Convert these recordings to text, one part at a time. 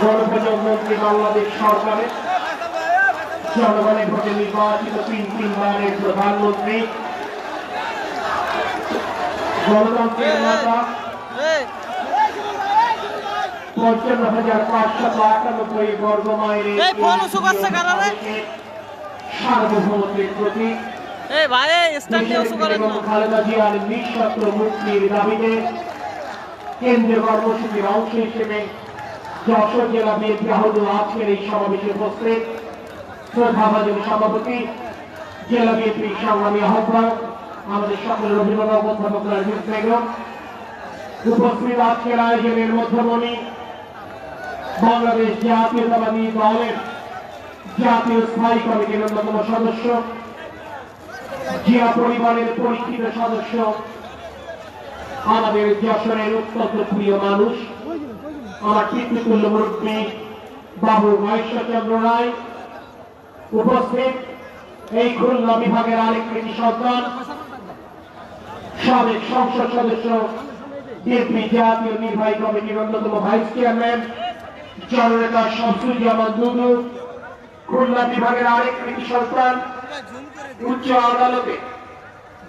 গণপ্রজাতন্ত্রী বাংলাদেশ সরকারের জনগণের ভোটে নির্বাচিত তিন তিনবারের প্রধানমন্ত্রী গণতন্ত্রের মাতা পঞ্চান্ন হাজার পাঁচশত আটানব্বই বর্গ মাইলের সার্বভৌমত্বের প্রতি এই ভাই স্ট্যান্ডে উঁচু করেন না। খালেদা জিয়ার নিঃশর্ত মুক্তির দাবিতে কেন্দ্রীয় কর্মসূচির অংশ হিসেবে যশোর জেলা বিএনপি আহ্বান আজকের এই সমাবেশে উপস্থিত শ্রদ্ধাভাজন সভাপতি, জেলা বিএনপি সংগ্রামী আহ্বায়ক, আমাদের সকলের অভিভাবক অধ্যাপক বেগম। উপস্থিত আজকের আয়োজনের মধ্যমণি, বাংলাদেশ জাতীয়তাবাদী দলের জাতীয় স্থায়ী কমিটির অন্যতম সদস্য জিয়া পরিবারের পরীক্ষিত সদস্য, আমাদের যশোরের অত্যন্ত প্রিয় মানুষ, আমার পিতৃতুল্য মুরব্বী বাবু মহেশ্বরচন্দ্র রায়, উপস্থিত এই খুলনা বিভাগের আরেক কৃতি সন্তান, সাবেক সংসদ সদস্য, বিএনপি জাতীয় নির্বাহী কমিটির অন্যতম ভাইস চেয়ারম্যান, জননেতা শামসুজ্জামান দুদু, খুলনা বিভাগের আরেক কৃতি সন্তান উচ্চ আদালতে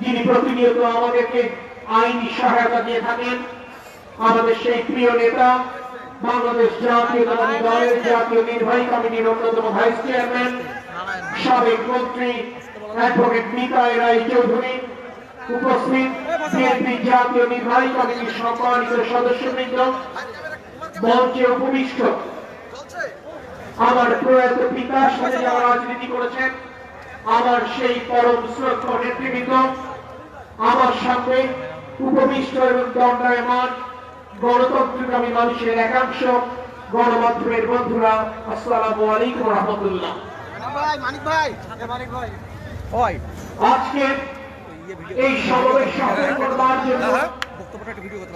যিনি প্রতিনিয়ত আমাদেরকে আইনি সহায়তা দিয়ে থাকেন, আমাদের সেই প্রিয় নেতা, বাংলাদেশ দলের জাতীয় নির্বাহী কমিটির অন্যতম ভাইস চেয়ারম্যান, সাবেক মন্ত্রী, অ্যাডভোকেট নিতাই রায় চৌধুরী, উপস্থিত বিএনপি জাতীয় নির্বাহী কমিটির সম্মানিত সদস্যবৃন্দ, মঞ্চে উপবিষ্ট। আমার প্রয়াত পিতার সাথে যারা রাজনীতি করেছেন আমার সেই পরম শ্রদ্ধ নেতৃবৃন্দ আমার সামনে উপবিষ্ট এবং দণ্ডায়মান গণতন্ত্রকামী মানুষের একাংশ গণমাধ্যমের বন্ধুরা আসসালামু আলাইকুম রহমতুল্লাহ। আজকে এই সমাবেশ সফল করবার জন্য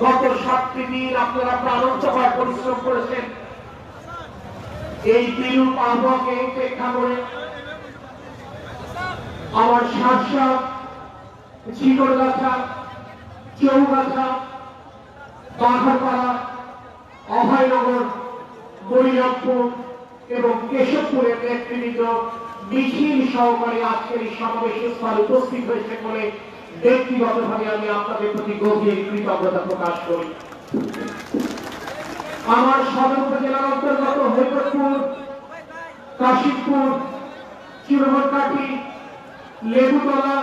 গত সাতটি দিন আপনারা প্রাণোচ্চকর পরিশ্রম করেছেন। এই বিরূপ আবহাওয়াকে উপেক্ষা করে শাসা চিকরগাছা, চৌগাছা বাঘাপাড়া অভয়নগর বৈরামপুর এবং কেশবপুরের নেতৃবৃন্দ মিছিল সহকারে আজকের এই সমাবেশ স্থলে উপস্থিত হয়েছে বলে ব্যক্তিগতভাবে আমি আপনাদের প্রতি গভীর কৃতজ্ঞতা প্রকাশ করি। আমার সদর উপজেলার অন্তর্গত হৈবতপুর কাশিমপুর চিরবরকাঠি লেবুতলা,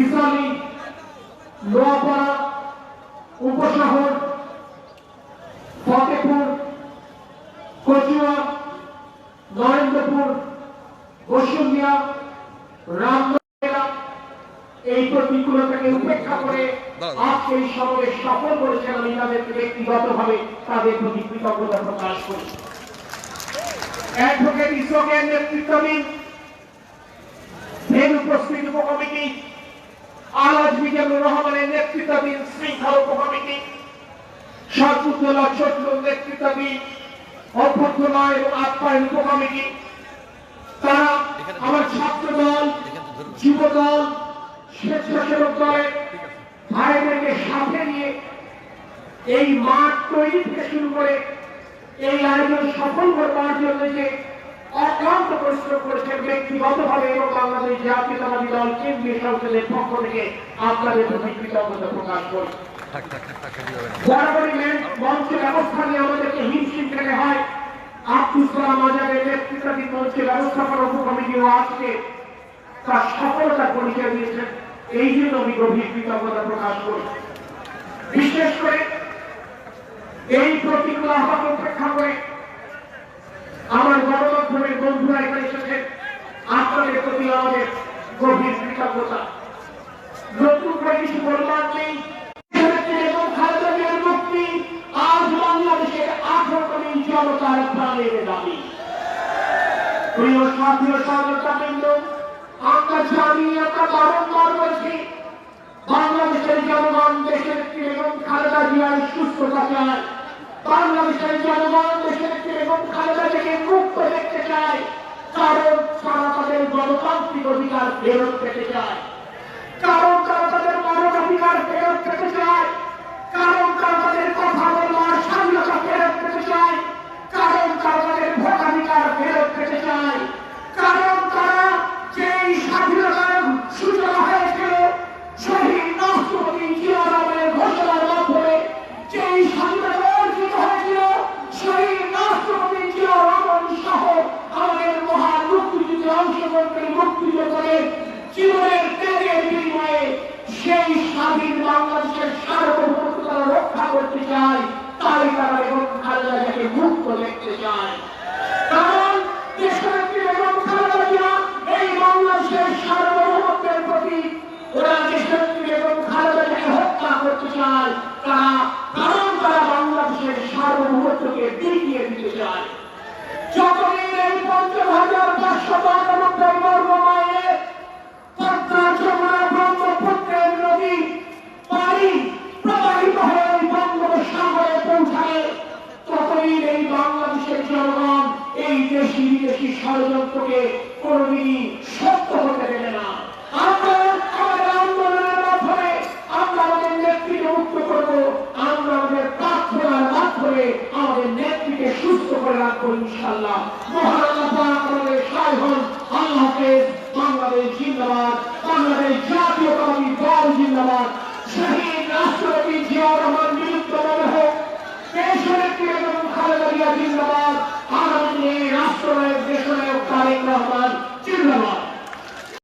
ইসালি, নোয়াপাড়া, উপশহর ফতেপুর কচুয়া, নরেন্দ্রপুর বসুমিয়া রামগঞ্জ এই প্রতিকূলতাকে উপেক্ষা করে আজকে এই সমাবেশ সফল করেছেন আমি তাদেরকে ব্যক্তিগতভাবে তাদের প্রতি কৃতজ্ঞতা প্রকাশ করি। অ্যাডভোকেট ইসোকের নেতৃত্বাধীন ফের উপস্থিত উপকমিটি। আলাজ মিজানুর রহমানের নেতৃত্বাধীন শৃঙ্খলা উপকমিটি। নেতৃত্বাধীন অভ্যর্থনা এবং আপ্যায়ন উপকমিটি। তারা আমার ছাত্র দল স্বেচ্ছাসেবক ভাইদেরকে সাথে নিয়ে এই মাঠ তৈরি থেকে শুরু করে এই আয়োজন সফল করবার জন্য যে অক্লান্ত পরিশ্রম ব্যক্তিগতভাবে এবং বাংলাদেশ জাতীয়তাবাদী দল কেন্দ্রীয় সংসদের পক্ষ থেকে আপনাদের প্রতি কৃতজ্ঞতা প্রকাশ করি। বরাবরই ব্যবস্থা নিয়ে আমাদেরকে হিমশিম খেতে হয় আব্দুল সালাম আজাদের নেতৃত্বাধীন মঞ্চে ব্যবস্থাপনা উপকমিটিও আজকে তার সফলতার পরিচয় দিয়েছেন এই জন্য আমি গভীর কৃতজ্ঞতা প্রকাশ করি। বিশেষ করে এই প্রতিকূল আহ্বান উপেক্ষা করে আমার গণমাধ্যমের বন্ধুরা এখানে এসেছেন আপনাদের প্রতি আমাদের গভীর কৃতজ্ঞতা নতুন করে কিছু বলবার নেই এবং খালেদা জিয়ার মুক্তি আজ বাংলাদেশের আঠারো কোটি জনতার প্রাণের দাবি প্রিয় সাথী ও সহযোগিতা বৃন্দ আমরা জানি আমরা বারংবার বলছি বাংলাদেশের জনগণ দেশের একটি এবং খালেদা জিয়ার সুস্থ চায়। বাংলাদেশের জনগণ দেশের একটি এবং খালেদা থেকে মুক্ত দেখতে চায়, কারণ তারা তাদের গণতান্ত্রিক অধিকার ফেরত পেতে চায়। অংশগ্রহণকারী মুক্তিযোদ্ধাদের জীবনের ত্যাগের বিনিময়ে সেই স্বাধীন বাংলাদেশের সার্বভৌমত্ব রক্ষা করতে চায় তাই তারা এবং খালেদাকে মুক্ত দেখতে চায়। কারণ দেশনেত্রী বেগম খালেদা এই বাংলাদেশের সার্বভৌমত্বের প্রতি ওরা দেশনেত্রী বেগম খালেদা জিয়াকে হত্যা করতে চায়, তারা কারণ তারা বাংলাদেশের সার্বভৌমত্বকে বিকিয়ে দিতে চায়। যতদিন এই পঞ্চাশ হাজার পাঁচশো আটানব্বই বর্গ দেশি বিদেশি ষড়যন্ত্রকে কোনদিনই সত্য হতে দেবে না।